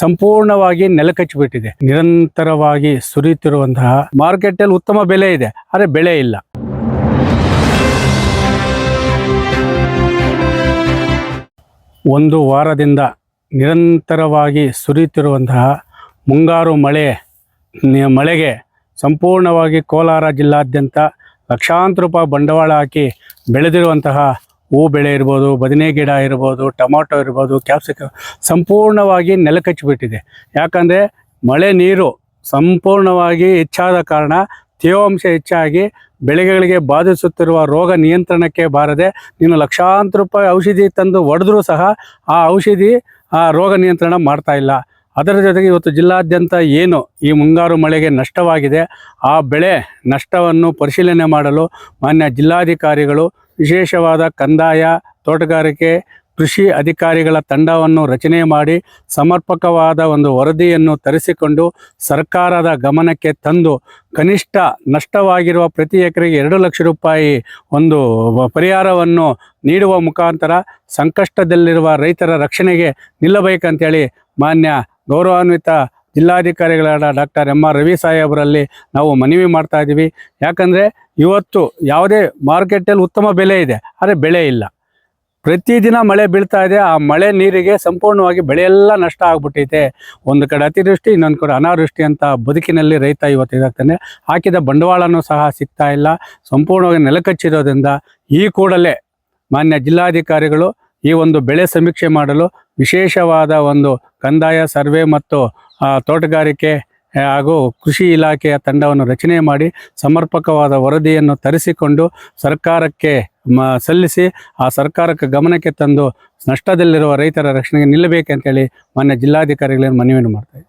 ಸಂಪೂರ್ಣವಾಗಿ ನೆಲಕಚ್ಚಿಬಿಟ್ಟಿದೆ ನಿರಂತರವಾಗಿ ಸುರಿಯುತ್ತಿರುವಂತಹ ಮಾರ್ಕೆಟಲ್ಲಿ ಉತ್ತಮ ಬೆಲೆ ಇದೆ. ಆದರೆ ಬೆಳೆ ಇಲ್ಲ. ಒಂದು ವಾರದಿಂದ ನಿರಂತರವಾಗಿ ಸುರಿಯುತ್ತಿರುವಂತಹ ಮುಂಗಾರು ಮಳೆ ಮಳೆಗೆ ಸಂಪೂರ್ಣವಾಗಿ ಕೋಲಾರ ಜಿಲ್ಲಾದ್ಯಂತ ಲಕ್ಷಾಂತರ ರೂಪಾಯಿ ಬಂಡವಾಳ ಹಾಕಿ ಬೆಳೆದಿರುವಂತಹ ಹೂ ಬೆಳೆ ಇರ್ಬೋದು, ಬದನೆ ಗಿಡ ಇರ್ಬೋದು, ಟೊಮಾಟೊ ಇರ್ಬೋದು ಕ್ಯಾಪ್ಸಿಕ ಸಂಪೂರ್ಣವಾಗಿ ನೆಲಕಚ್ಚಿಬಿಟ್ಟಿದೆ ಯಾಕಂದರೆ ಮಳೆ ನೀರು ಸಂಪೂರ್ಣವಾಗಿ ಹೆಚ್ಚಾದ ಕಾರಣ ತೇವಾಂಶ ಹೆಚ್ಚಾಗಿ ಬೆಳೆಗಳಿಗೆ ಬಾಧಿಸುತ್ತಿರುವ ರೋಗ ನಿಯಂತ್ರಣಕ್ಕೆ ಬಾರದೆ ನೀನು ಲಕ್ಷಾಂತರ ರೂಪಾಯಿ ಔಷಧಿ ತಂದು ಹೊಡೆದ್ರೂ ಸಹ ಆ ಔಷಧಿ ಆ ರೋಗ ನಿಯಂತ್ರಣ ಮಾಡ್ತಾ ಇಲ್ಲ. ಅದರ ಜೊತೆಗೆ ಇವತ್ತು ಜಿಲ್ಲಾದ್ಯಂತ ಏನು ಈ ಮುಂಗಾರು ಮಳೆಗೆ ನಷ್ಟವಾಗಿದೆ, ಆ ಬೆಳೆ ನಷ್ಟವನ್ನು ಪರಿಶೀಲನೆ ಮಾಡಲು ಮಾನ್ಯ ಜಿಲ್ಲಾಧಿಕಾರಿಗಳು ವಿಶೇಷವಾದ ಕಂದಾಯ, ತೋಟಗಾರಿಕೆ, ಕೃಷಿ ಅಧಿಕಾರಿಗಳ ತಂಡವನ್ನು ರಚನೆ ಮಾಡಿ ಸಮರ್ಪಕವಾದ ಒಂದು ವರದಿಯನ್ನು ತರಿಸಿಕೊಂಡು ಸರ್ಕಾರದ ಗಮನಕ್ಕೆ ತಂದು ಕನಿಷ್ಠ ನಷ್ಟವಾಗಿರುವ ಪ್ರತಿ ಎಕರೆಗೆ ಎರಡು ಲಕ್ಷ ರೂಪಾಯಿ ಒಂದು ಪರಿಹಾರವನ್ನು ನೀಡುವ ಮುಖಾಂತರ ಸಂಕಷ್ಟದಲ್ಲಿರುವ ರೈತರ ರಕ್ಷಣೆಗೆ ನಿಲ್ಲಬೇಕಂತೇಳಿ ಮಾನ್ಯ ಗೌರವಾನ್ವಿತ ಜಿಲ್ಲಾಧಿಕಾರಿಗಳಾದ ಡಾಕ್ಟರ್ ಎಂ ಆರ್ ರವಿ ಸಾಹೇಬರಲ್ಲಿ ನಾವು ಮನವಿ ಮಾಡ್ತಾ ಇದ್ದೀವಿ. ಯಾಕಂದರೆ ಇವತ್ತು ಯಾವುದೇ ಮಾರ್ಕೆಟಲ್ಲಿ ಉತ್ತಮ ಬೆಲೆ ಇದೆ, ಆದರೆ ಬೆಳೆ ಇಲ್ಲ. ಪ್ರತಿದಿನ ಮಳೆ ಬೀಳ್ತಾ ಇದೆ, ಆ ಮಳೆ ನೀರಿಗೆ ಸಂಪೂರ್ಣವಾಗಿ ಬೆಳೆಯೆಲ್ಲ ನಷ್ಟ ಆಗ್ಬಿಟ್ಟೈತೆ. ಒಂದು ಕಡೆ ಅತಿವೃಷ್ಟಿ, ಇನ್ನೊಂದು ಕಡೆ ಅನಾವೃಷ್ಟಿ ಅಂತ ಬದುಕಿನಲ್ಲಿ ರೈತ ಇವತ್ತು ಇದಾಗ್ತಾನೆ. ಹಾಕಿದ ಬಂಡವಾಳನೂ ಸಹ ಸಿಗ್ತಾ ಇಲ್ಲ. ಸಂಪೂರ್ಣವಾಗಿ ನೆಲಕಚ್ಚಿರೋದ್ರಿಂದ ಈ ಕೂಡಲೇ ಮಾನ್ಯ ಜಿಲ್ಲಾಧಿಕಾರಿಗಳು ಈ ಒಂದು ಬೆಳೆ ಸಮೀಕ್ಷೆ ಮಾಡಲು ವಿಶೇಷವಾದ ಒಂದು ಕಂದಾಯ, ಸರ್ವೆ ಮತ್ತು ತೋಟಗಾರಿಕೆ ಹಾಗೂ ಕೃಷಿ ಇಲಾಖೆಯ ತಂಡವನ್ನು ರಚನೆ ಮಾಡಿ ಸಮರ್ಪಕವಾದ ವರದಿಯನ್ನು ತರಿಸಿಕೊಂಡು ಸರ್ಕಾರಕ್ಕೆ ಮ, ಸಲ್ಲಿಸಿ ಆ ಸರ್ಕಾರಕ್ಕೆ ಗಮನಕ್ಕೆ ತಂದು ನಷ್ಟದಲ್ಲಿರುವ ರೈತರ ರಕ್ಷಣೆಗೆ ನಿಲ್ಲಬೇಕಂತೇಳಿ ಮಾನ್ಯ ಜಿಲ್ಲಾಧಿಕಾರಿಗಳನ್ನು ಮನವಿಯನ್ನು ಮಾಡ್ತಾರೆ